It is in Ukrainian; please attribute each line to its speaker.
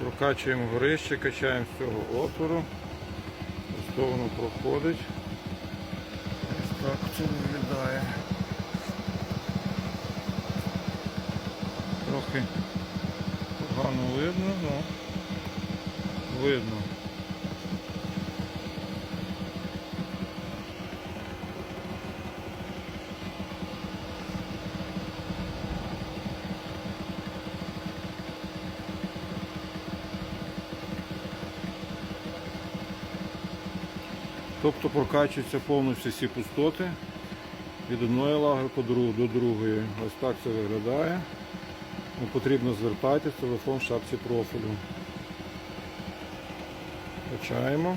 Speaker 1: Прокачуємо горище, качаємо з цього отвору. Ось воно проходить. Ось так це виглядає. Трохи погано видно, ну видно. Тобто прокачуються повністю всі пустоти від одної лаги до другої. Ось так це виглядає. Ну, потрібно звертати телефон в шапці профілю. Качаємо.